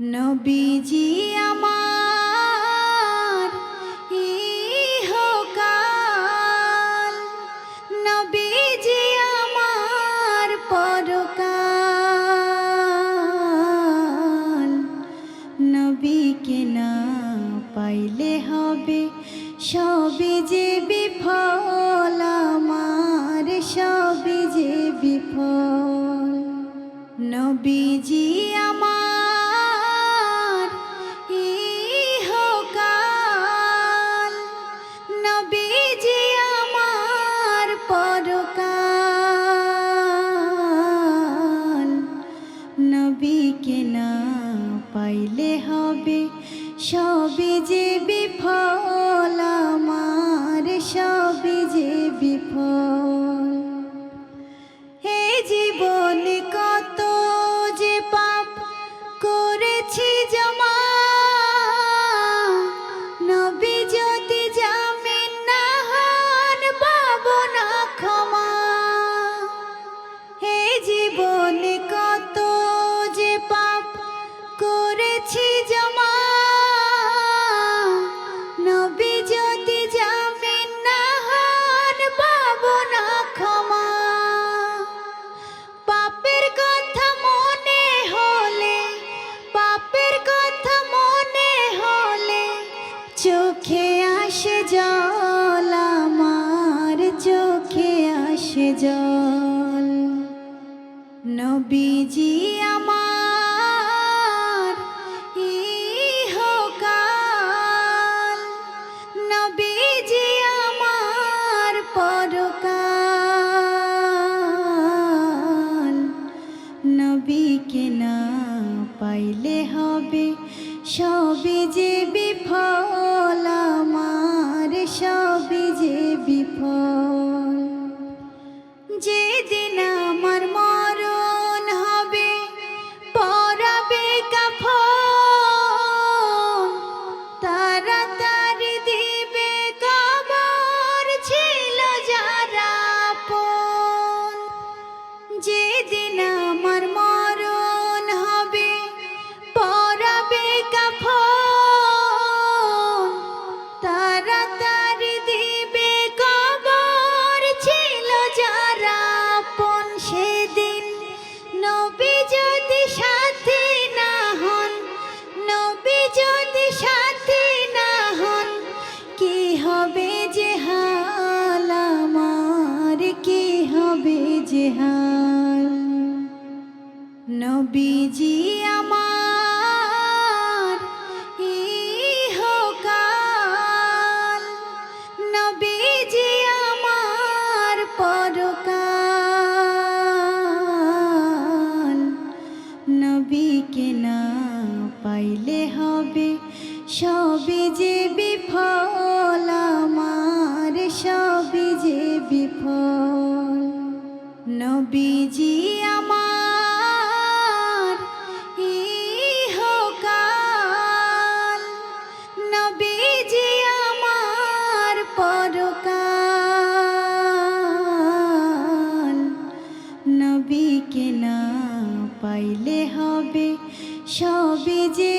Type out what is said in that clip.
নবীজি আমার, ইহকাল। নবীজি আমার পরকাল। নবীকে না পাইলে হবে সবই যে বিফল, আমার সবই যে বিফল। নবীজি নবীকে না পাইলে হবে সবে যে বিফল জল আমার চোখে আসে জল। নবীজি আমার ইহকাল। নবীজি আমার পরকাল। নবীকে না পাইলে হবে সবই যে বিফল। যেদিন আমার মরণ হবে পরাবে কাফন। তাড়াতাড়ি দিবে কবর ছিল যারা পন সেদিন হবে যে হাল নবীজি আমার, ইহকাল। নবীজি আমার পরকাল। নবীকে না পাইলে হবে সবই যে বিফল। নবীজি আমার ইহকাল। নবীজি আমার পরকাল। নবীকে না পাইলে হবে সবই যে